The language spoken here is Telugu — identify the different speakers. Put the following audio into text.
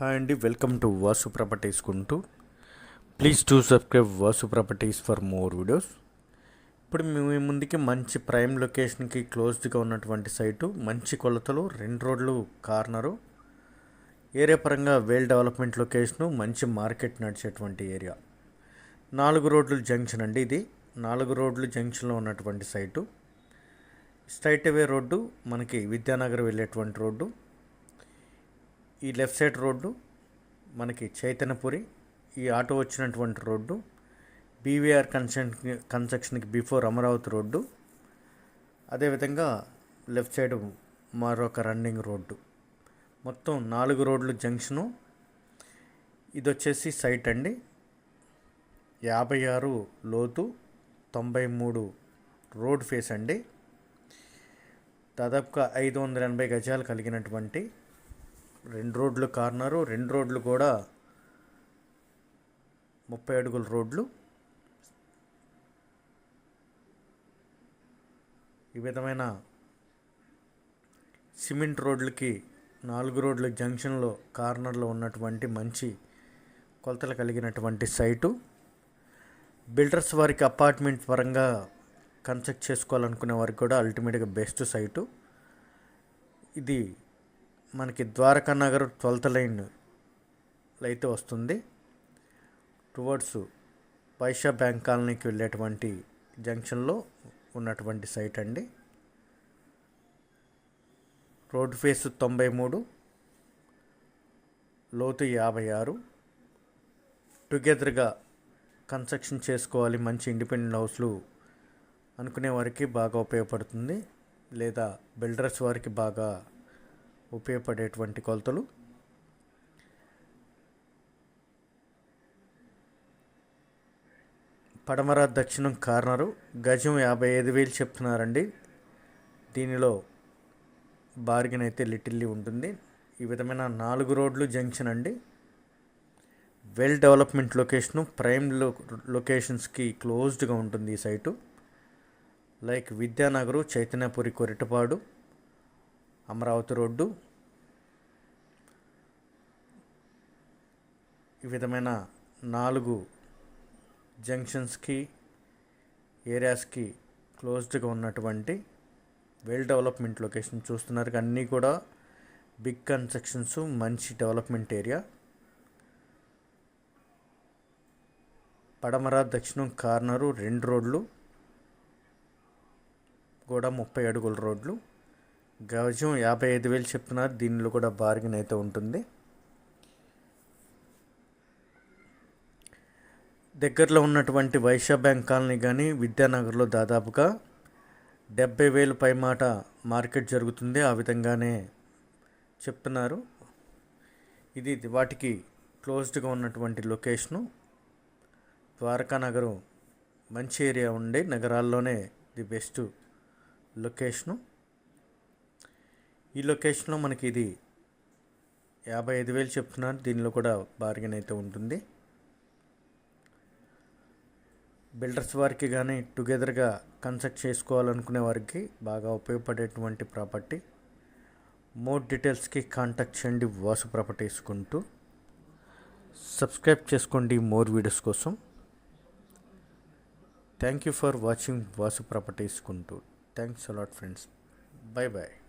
Speaker 1: హాయ్ అండి welcome to Vasu properties Guntur please to subscribe Vasu properties for more videos. ఇప్పుడు మీ ముందుకి మంచి ప్రైమ్ లొకేషన్కి క్లోజ్డ్గా ఉన్నటువంటి సైటు మంచి కొలతలు రెండు రోడ్లు కార్నరు ఏరియా పరంగా వెల్ డెవలప్మెంట్ లొకేషను మంచి మార్కెట్ నడిచేటువంటి ఏరియా. నాలుగు రోడ్లు జంక్షన్ అండి ఇది. నాలుగు రోడ్లు జంక్షన్లో ఉన్నటువంటి సైటు. స్ట్రైట్ అవే రోడ్డు మనకి విద్యానగర్ వెళ్ళేటువంటి రోడ్డు. ఈ లెఫ్ట్ సైడ్ రోడ్డు మనకి చైతన్యపురి ఈ ఆటో వచ్చినటువంటి రోడ్డు బీవీఆర్ కన్స్ట్రక్షన్ కన్స్ట్రక్షన్కి బిఫోర్ అమరావతి రోడ్డు అదేవిధంగా లెఫ్ట్ సైడ్ మరొక రన్నింగ్ రోడ్డు. మొత్తం నాలుగు రోడ్లు జంక్షను. ఇది వచ్చేసి సైట్ అండి. యాభై ఆరు లోతు తొంభై మూడు రోడ్ ఫేస్ అండి. దాదాపుగా ఐదు వందల ఎనభై గజాలు కలిగినటువంటి రెండు రోడ్లు కార్నరు రెండు రోడ్లు కూడా ముప్పై అడుగుల రోడ్లు. ఈ విధమైన సిమెంట్ రోడ్లకి నాలుగు రోడ్ల జంక్షన్లో కార్నర్లో ఉన్నటువంటి మంచి కొలతలు కలిగినటువంటి సైటు. బిల్డర్స్ వారికి అపార్ట్మెంట్ పరంగా కన్స్ట్రక్ట్ చేసుకోవాలనుకునే వారికి కూడా అల్టిమేట్గా బెస్ట్ సైటు. ఇది మనకి ద్వారకా నగర్ ట్వెల్త్ లైన్ అయితే వస్తుంది. టువర్డ్స్ పైషా బ్యాంక్ కాలనీకి వెళ్ళేటువంటి జంక్షన్లో ఉన్నటువంటి సైట్ అండి. రోడ్ ఫేస్ తొంభై మూడు లోతు యాభై ఆరు. టుగెదర్గా కన్స్ట్రక్షన్ చేసుకోవాలి మంచి ఇండిపెండెంట్ హౌస్లు అనుకునే వారికి బాగా ఉపయోగపడుతుంది. లేదా బిల్డర్స్ వారికి బాగా ఉపయోగపడేటువంటి కొలతలు? పడమర దక్షిణం కార్నరు. గజం యాభై ఐదు వేలు చెప్తున్నారండి. దీనిలో బార్గెన్ అయితే లిటిల్లీ ఉంటుంది. ఈ విధమైన నాలుగు రోడ్లు జంక్షన్ అండి. వెల్ డెవలప్మెంట్ లొకేషను ప్రైమ్లో లొకేషన్స్కి క్లోజ్డ్గా ఉంటుంది ఈ site. Like Vidyanagar Chaitanyapuri Koritepadu. Amaravati road. ఈ విధమైన నాలుగు జంక్షన్స్కి ఏరియాస్కి క్లోజ్డ్గా ఉన్నటువంటి వెల్ డెవలప్మెంట్ లొకేషన్ చూస్తున్నారు. అన్నీ కూడా బిగ్ కన్స్ట్రక్షన్స్ మంచి డెవలప్మెంట్ ఏరియా. పడమర దక్షిణం కార్నరు రెండు రోడ్లు. కూడా ముప్పై అడుగుల రోడ్లు. గజం యాభై ఐదు వేలు చెప్తున్నారు దీనిలో కూడా బార్గెన్ అయితే ఉంటుంది. దగ్గరలో ఉన్నటువంటి వైశ్య బ్యాంక్ కాలనీ కానీ విద్యానగర్లో దాదాపుగా డెబ్బై వేలు పై మాట మార్కెట్ జరుగుతుంది. ఆ విధంగానే చెప్తున్నారు. ఇది వాటికి క్లోజ్డ్గా ఉన్నటువంటి లొకేషను ద్వారకా నగరం మంచి ఏరియా ఉండే నగరాల్లోనే ది బెస్ట్ లొకేషను ఈ లొకేషన్లో మనకి ఇది యాభై ఐదు వేలు చెప్తున్నారు. దీనిలో కూడా బార్గెన్ అయితే ఉంటుంది. బిల్డర్స్ వారికి కానీ టుగెదర్గా కన్స్ట్రక్ట్ చేసుకోవాలనుకునే వారికి బాగా ఉపయోగపడేటువంటి ప్రాపర్టీ మోర్ డీటెయిల్స్కి కాంటాక్ట్ చేయండి వాసు ప్రాపర్టీస్ కొంటూ. సబ్స్క్రైబ్ చేసుకోండి మోర్ వీడియోస్ కోసం. Thank you for watching Vasu properties Guntur. Thanks a lot friends bye bye